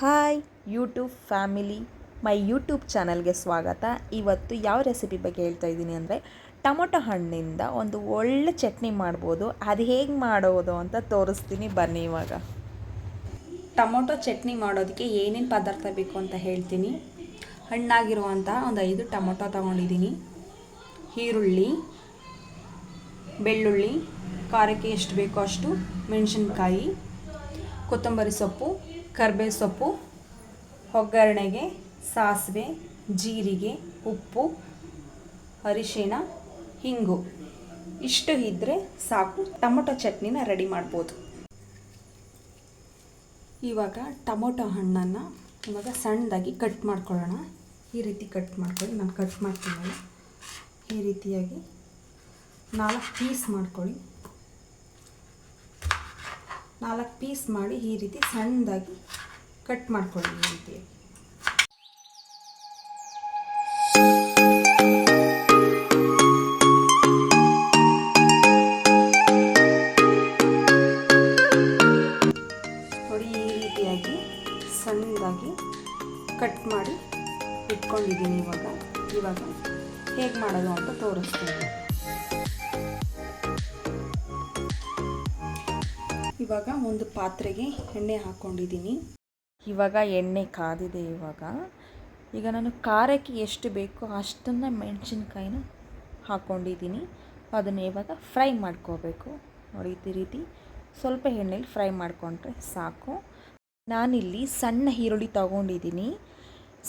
Hi YouTube family. My YouTube ಚಾನಲ್ಗೆ ಸ್ವಾಗತ. ಇವತ್ತು ಯಾವ ರೆಸಿಪಿ ಬಗ್ಗೆ ಹೇಳ್ತಾ ಇದ್ದೀನಿ ಅಂದರೆ ಟೊಮೊಟೊ ಹಣ್ಣಿಂದ ಒಂದು ಒಳ್ಳೆ ಚಟ್ನಿ ಮಾಡ್ಬೋದು. ಅದು ಹೇಗೆ ಮಾಡೋದು ಅಂತ ತೋರಿಸ್ತೀನಿ ಬನ್ನಿ ಇವಾಗ. ಟೊಮೊಟೊ ಚಟ್ನಿ ಮಾಡೋದಕ್ಕೆ ಏನೇನು ಪದಾರ್ಥ ಬೇಕು ಅಂತ ಹೇಳ್ತೀನಿ. ಹಣ್ಣಾಗಿರುವಂಥ ಒಂದು ಐದು ಟೊಮೊಟೊ ತೊಗೊಂಡಿದ್ದೀನಿ. ಈರುಳ್ಳಿ, ಬೆಳ್ಳುಳ್ಳಿ, ಖಾರಕ್ಕೆ ಎಷ್ಟು ಬೇಕೋ ಅಷ್ಟು ಮೆಣಸಿನ್ಕಾಯಿ, ಕೊತ್ತಂಬರಿ ಸೊಪ್ಪು ಕರ್ಬೇವು ಸೊಪ್ಪು ಒಗ್ಗರಣೆಗೆ, ಸಾಸಿವೆ, ಜೀರಿಗೆ, ಉಪ್ಪು, ಅರಿಶಿಣ, ಹಿಂಗು. ಇಷ್ಟು ಇದ್ದರೆ ಸಾಕು. ಟೊಮೊಟೊ ಚಟ್ನಿನ ರೆಡಿ ಮಾಡ್ಬೋದು. ಇವಾಗ ಟೊಮೊಟೊ ಹಣ್ಣನ್ನು ಇವಾಗ ಸಣ್ಣದಾಗಿ ಕಟ್ ಮಾಡ್ಕೊಳ್ಳೋಣ. ಈ ರೀತಿ ಕಟ್ ಮಾಡ್ಕೊಳ್ಳಿ. ನಾನು ಕಟ್ ಮಾಡ್ತೀನಿ ಈ ರೀತಿಯಾಗಿ ನಾಲ್ಕು ಪೀಸ್ ಮಾಡ್ಕೊಳ್ಳಿ. ನಾಲ್ಕು ಪೀಸ್ ಮಾಡಿ ಈ ರೀತಿ ಸಣ್ಣದಾಗಿ ಕಟ್ ಮಾಡ್ಕೊಳ್ಳಿ ಈ ರೀತಿ. ಈ ರೀತಿಯಾಗಿ ಸಣ್ಣದಾಗಿ ಕಟ್ ಮಾಡಿ ಇಟ್ಕೊಂಡಿದ್ದೀನಿ ಇವಾಗ. ಇವಾಗ ಹೇಗೆ ಮಾಡೋದು ಅಂತ ತೋರಿಸ್ತೀನಿ. ಇವಾಗ ಒಂದು ಪಾತ್ರೆಗೆ ಎಣ್ಣೆ ಹಾಕ್ಕೊಂಡಿದ್ದೀನಿ ಇವಾಗ ಎಣ್ಣೆ ಕಾದಿದೆ ಇವಾಗ. ಈಗ ನಾನು ಖಾರಕ್ಕೆ ಎಷ್ಟು ಬೇಕೋ ಅಷ್ಟನ್ನು ಮೆಣಸಿನ್ಕಾಯಿನ ಹಾಕ್ಕೊಂಡಿದ್ದೀನಿ ಅದನ್ನು ಇವಾಗ ಫ್ರೈ ಮಾಡ್ಕೋಬೇಕು. ನೋಡಿ ಈ ರೀತಿ ಸ್ವಲ್ಪ ಎಣ್ಣೆಲಿ ಫ್ರೈ ಮಾಡಿಕೊಂಡ್ರೆ ಸಾಕು. ನಾನಿಲ್ಲಿ ಸಣ್ಣ ಈರುಳ್ಳಿ ತಗೊಂಡಿದ್ದೀನಿ.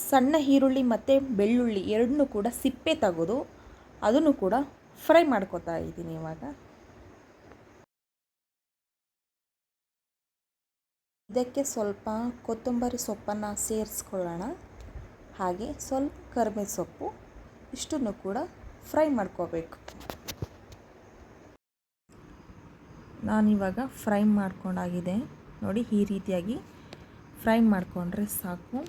ಸಣ್ಣ ಈರುಳ್ಳಿ ಮತ್ತು ಬೆಳ್ಳುಳ್ಳಿ ಎರಡನ್ನೂ ಕೂಡ ಸಿಪ್ಪೆ ತೆಗೆದು ಅದನ್ನು ಕೂಡ ಫ್ರೈ ಮಾಡ್ಕೋತಾ ಇದ್ದೀನಿ ಇವಾಗ. ಇದಕ್ಕೆ ಸ್ವಲ್ಪ ಕೊತ್ತಂಬರಿ ಸೊಪ್ಪನ್ನು ಸೇರಿಸ್ಕೊಳ್ಳೋಣ. ಹಾಗೆ ಸ್ವಲ್ಪ ಕರಿಬೇವು ಸೊಪ್ಪು, ಇಷ್ಟನ್ನು ಕೂಡ ಫ್ರೈ ಮಾಡ್ಕೋಬೇಕು. ನಾನಿವಾಗ ಫ್ರೈ ಮಾಡ್ಕೊಂಡಾಗಿದೆ. ನೋಡಿ, ಈ ರೀತಿಯಾಗಿ ಫ್ರೈ ಮಾಡಿಕೊಂಡ್ರೆ ಸಾಕು.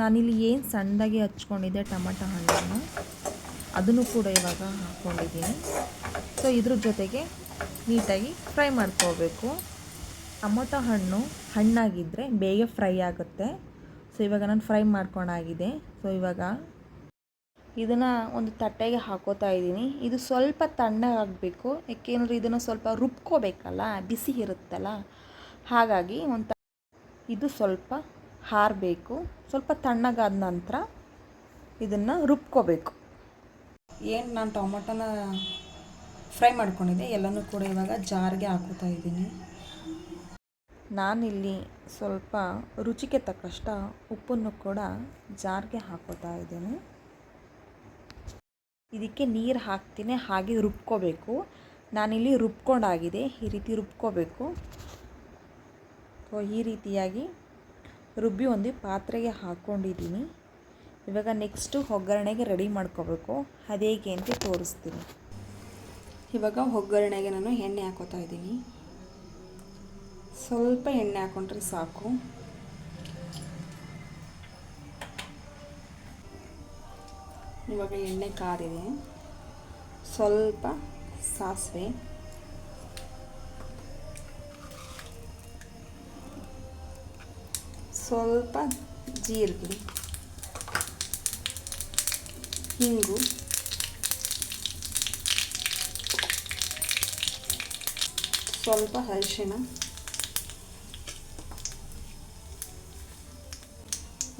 ನಾನಿಲ್ಲಿ ಏನು ಸಣ್ಣದಾಗಿ ಹಚ್ಕೊಂಡಿದ್ದೆ ಟೊಮಟೊ ಹಣ್ಣನ್ನು, ಅದನ್ನು ಕೂಡ ಇವಾಗ ಹಾಕ್ಕೊಂಡಿದ್ದೀನಿ ಸೊ, ಇದ್ರ ಜೊತೆಗೆ ನೀಟಾಗಿ ಫ್ರೈ ಮಾಡ್ಕೋಬೇಕು. ಟೊಮೊಟೊ ಹಣ್ಣು ಹಣ್ಣಾಗಿದ್ದರೆ ಬೇಗ ಫ್ರೈ ಆಗುತ್ತೆ. ಸೊ ಇವಾಗ ನಾನು ಫ್ರೈ ಮಾಡ್ಕೊಂಡಾಗಿದೆ ಸೊ ಇವಾಗ ಇದನ್ನು ಒಂದು ತಟ್ಟೆಗೆ ಹಾಕೋತಾ ಇದ್ದೀನಿ. ಇದು ಸ್ವಲ್ಪ ತಣ್ಣಗಾಗಬೇಕು ಯಾಕೆಂದರೆ ಇದನ್ನು ಸ್ವಲ್ಪ ರುಬ್ಕೋಬೇಕಲ್ಲ, ಬಿಸಿ ಇರುತ್ತಲ್ಲ. ಹಾಗಾಗಿ ಒಂದು ಇದು ಸ್ವಲ್ಪ ಹಾರಬೇಕು. ಸ್ವಲ್ಪ ತಣ್ಣಗಾದ ನಂತರ ಇದನ್ನು ರುಬ್ಕೋಬೇಕು. ಏನು ನಾನು ಟೊಮೊಟೊನ ಫ್ರೈ ಮಾಡ್ಕೊಂಡಿದ್ದೆ, ಎಲ್ಲನೂ ಕೂಡ ಇವಾಗ ಜಾರ್ಗೆ ಹಾಕೋತಾ ಇದ್ದೀನಿ. ನಾನಿಲ್ಲಿ ಸ್ವಲ್ಪ ರುಚಿಗೆ ತಕ್ಕಷ್ಟ ಉಪ್ಪನ್ನು ಕೂಡ ಜಾರಿಗೆ ಹಾಕೋತಾ ಇದ್ದೇನೆ. ಇದಕ್ಕೆ ನೀರು ಹಾಕ್ತೀನಿ, ಹಾಗೆ ರುಬ್ಕೋಬೇಕು. ನಾನಿಲ್ಲಿ ರುಬ್ಕೊಂಡಾಗಿದೆ, ಈ ರೀತಿ ರುಬ್ಕೋಬೇಕು. ಸೊ, ಈ ರೀತಿಯಾಗಿ ರುಬ್ಬಿ ಒಂದು ಪಾತ್ರೆಗೆ ಹಾಕ್ಕೊಂಡಿದ್ದೀನಿ ಇವಾಗ ನೆಕ್ಸ್ಟು ಒಗ್ಗರಣೆಗೆ ರೆಡಿ ಮಾಡ್ಕೋಬೇಕು. ಅದೇಗೆ ಅಂತ ತೋರಿಸ್ತೀನಿ. ಇವಾಗ ಒಗ್ಗರಣೆಗೆ ನಾನು ಎಣ್ಣೆ ಹಾಕೋತಾ ಇದ್ದೀನಿ. ಸ್ವಲ್ಪ ಎಣ್ಣೆ ಹಾಕೊಂಡ್ರೆ ಸಾಕು. ಇವಾಗ ಎಣ್ಣೆ ಕಾದಿದೆ. ಸ್ವಲ್ಪ ಸಾಸಿವೆ. ಸ್ವಲ್ಪ ಜೀರಿಗೆ. ಹಿಂಗು. ಸ್ವಲ್ಪ ಅರಿಶಿಣ.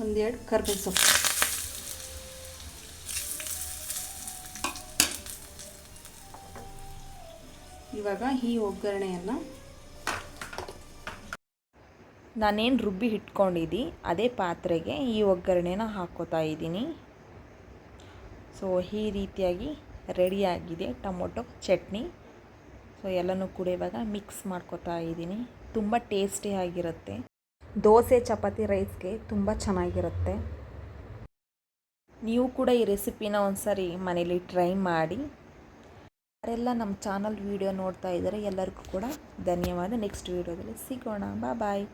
ಒಂದೆರಡು ಕರ್ಬೇವು ಸೊಪ್ಪು. ಇವಾಗ ಈ ಒಗ್ಗರಣೆಯನ್ನು ನಾನೇನು ರುಬ್ಬಿ ಇಟ್ಕೊಂಡಿದ್ದಿ ಅದೇ ಪಾತ್ರೆಗೆ ಈ ಒಗ್ಗರಣೆನ ಹಾಕೋತಾ ಇದ್ದೀನಿ. ಸೊ ಈ ರೀತಿಯಾಗಿ ರೆಡಿಯಾಗಿದೆ ಟೊಮೊಟೊ ಚಟ್ನಿ. ಸೊ ಎಲ್ಲನೂ ಕೂಡ ಇವಾಗ ಮಿಕ್ಸ್ ಮಾಡ್ಕೋತಾ ಇದ್ದೀನಿ. ತುಂಬ ಟೇಸ್ಟಿಯಾಗಿರುತ್ತೆ ದೋಸೆ, ಚಪಾತಿ, ರೈಸ್ಗೆ ತುಂಬ ಚೆನ್ನಾಗಿರುತ್ತೆ. ನೀವು ಕೂಡ ಈ ರೆಸಿಪಿನ ಒಂದ್ಸರಿ ಮನೇಲಿ ಟ್ರೈ ಮಾಡಿ. ಯಾರೆಲ್ಲ ನಮ್ಮ ಚಾನಲ್ ವೀಡಿಯೋ ನೋಡ್ತಾ ಇದ್ದಾರೆ ಎಲ್ಲರಿಗೂ ಕೂಡ ಧನ್ಯವಾದ. ನೆಕ್ಸ್ಟ್ ವೀಡಿಯೋದಲ್ಲಿ ಸಿಗೋಣ. ಬಾ ಬಾಯ್.